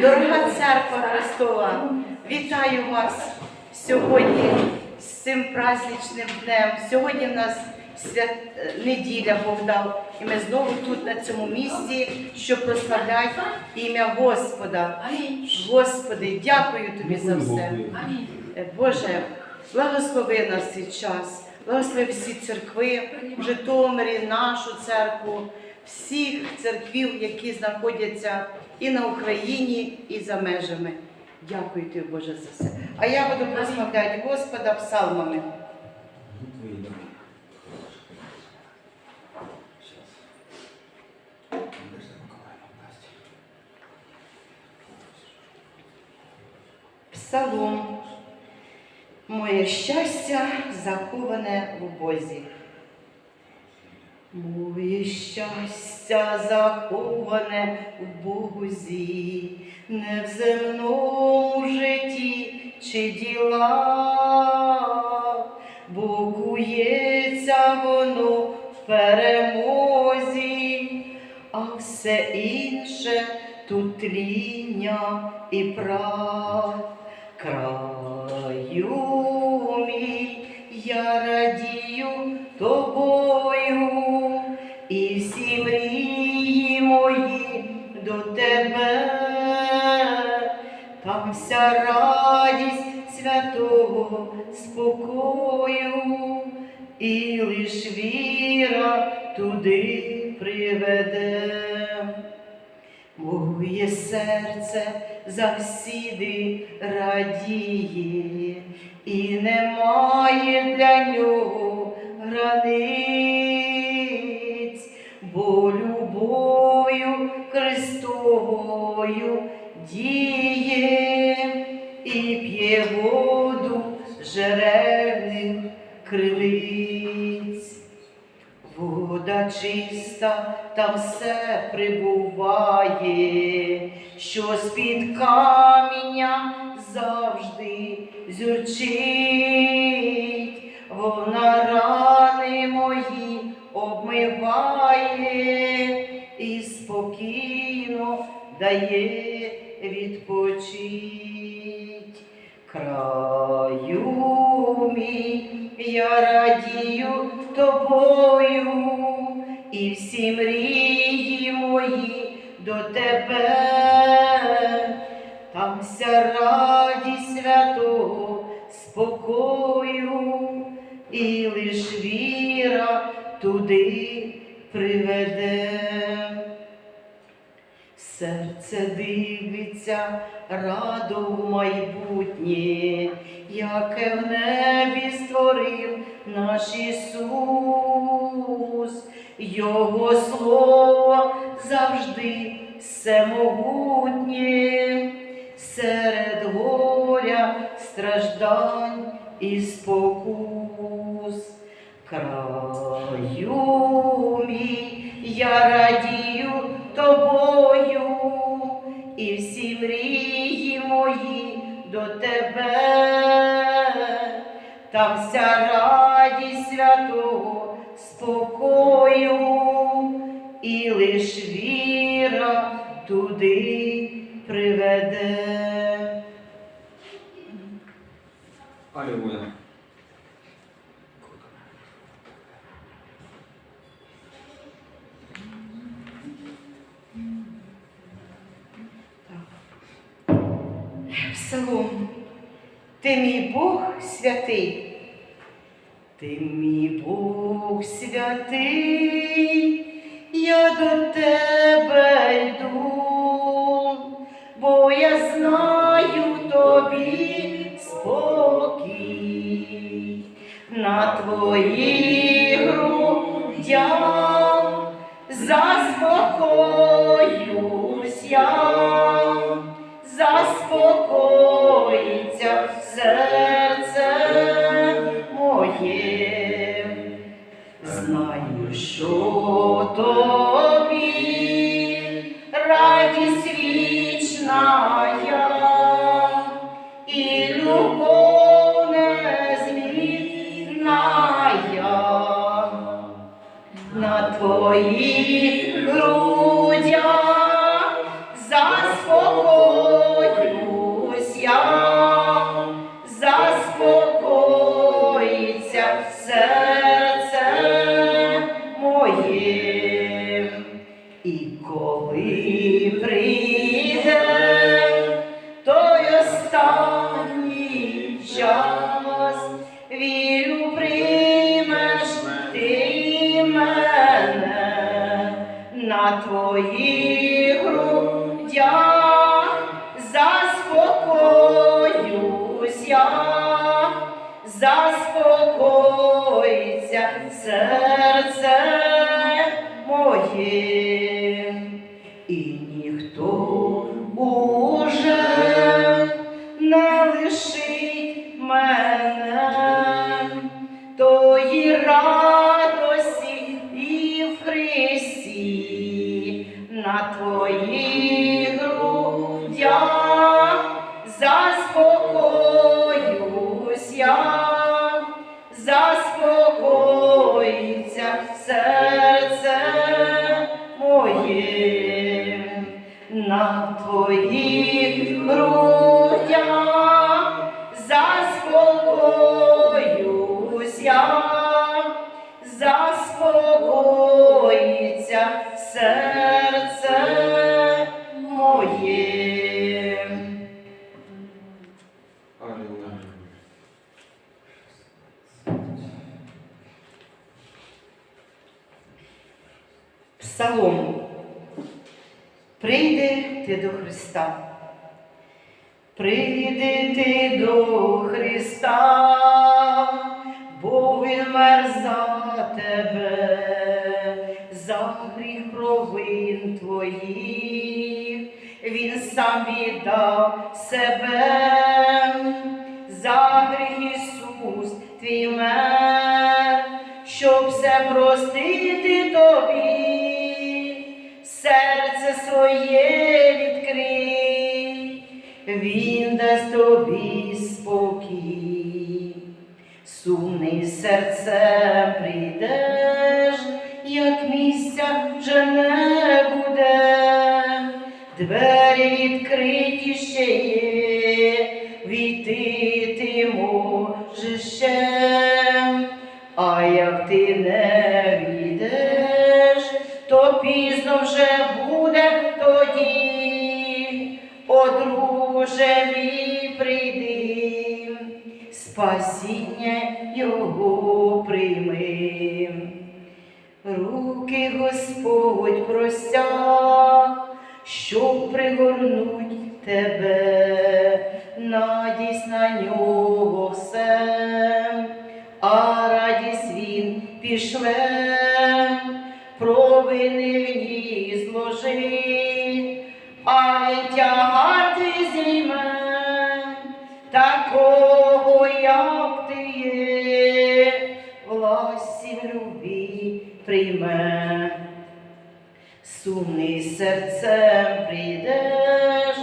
Дорога церква Христова, вітаю вас сьогодні з цим праздничним днем. Сьогодні в нас свят... неділя Бог дав, і ми знову тут, на цьому місці, щоб прославляти ім'я Господа. Господи, дякую тобі за все. Боже, благослови нас цей час, благослови всі церкви в Житомирі, нашу церкву, всіх церквів, які знаходяться і на Україні, і за межами. Дякую тобі, Боже, за все. А я буду прославляти Господа псалмами. Псалом. Моє щастя заховане в Бозі. Моє щастя заховане в Бозі, не в земному житті чи ділах, бо кується воно в перемозі, а все інше тут тління і прах. Краю мій, я радію тобою, там радість святого спокою, і лиш віра туди приведе. Моє серце завсіди радіє, і немає для нього границь, прибуває, що з-під каміння завжди зюрчить, вона рани мої обмиває і спокійно дає відпочить. Краю мій, я радію тобою, і всі мрії і лиш віра туди приведе. Серце дивиться радо в майбутнє, яке в небі створив наш Ісус, Його слово завжди всемогутнє, серед горя, страждань і спокус. Краю мій, я радію тобою, і всі мрії мої до тебе, там вся радість святого спокою, і лиш віра туди приведе. Аллилуйя. Ти мій Бог святий, ти мій Бог святий, я до тебе йду, бо я знаю в тобі спокій, на твоїх грудях заспокоюсь я заспокоїться серце моє, знаю, що тобі радість вічна я, і любов незмінна я. На твоїх серце моє, і коли прийде той останній час, вірю приймеш ти мене на твоїх грудях заспокоюсь я заспокоїться серце Прийди ти до Христа. Прийди ти до Христа, бо Він мер за тебе, за гріх провин твоїх, Він сам віддав себе, за гріх Ісус твій мер, щоб все простити серцем прийдеш, як місця вже не буде, двері відкриті ще є, війти ти можеш ще. А як ти не війдеш, то пізно вже буде тоді, о друже мій прийди, спасіння його Руки Господь простяг, щоб пригорнуть тебе, надість на нього все, а радість він пішле, провини в ній зложи, а він тягар ти зійме, такого, як ти є, прийме. Сумний серцем прийдеш,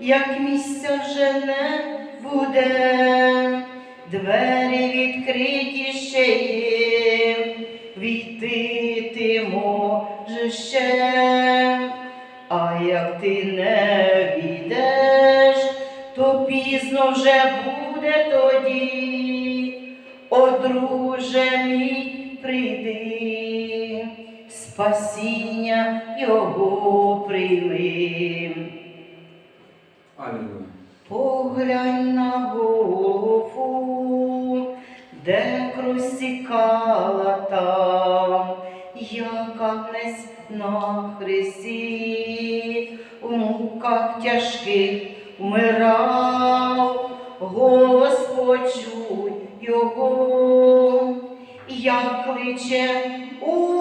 як місця вже не буде, двері відкриті ще є, війти ти можеш ще, а як ти не війдеш, то пізно вже буде тоді, о друже мій спасіння його прийми. Аллилуйя. Поглянь на голову, де кров стікала там, яка князь на хресті, у муках тяжких умирав, голос почуй його, як кличе у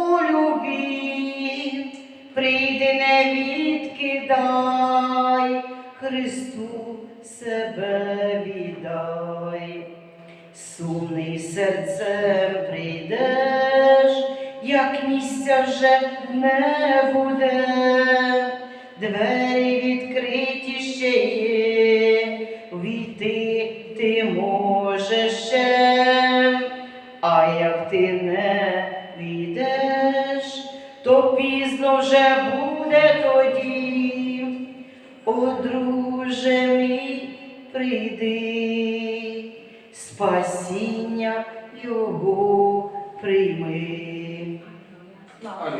Христу себе віддай, сумний серцем прийдеш, як місця вже не буде, двері відкриті ще є, війти ти можеш ще, а як ти не війдеш, то пізно вже буде тоді, о друже мій, прийди, спасіння його прийми. Слава.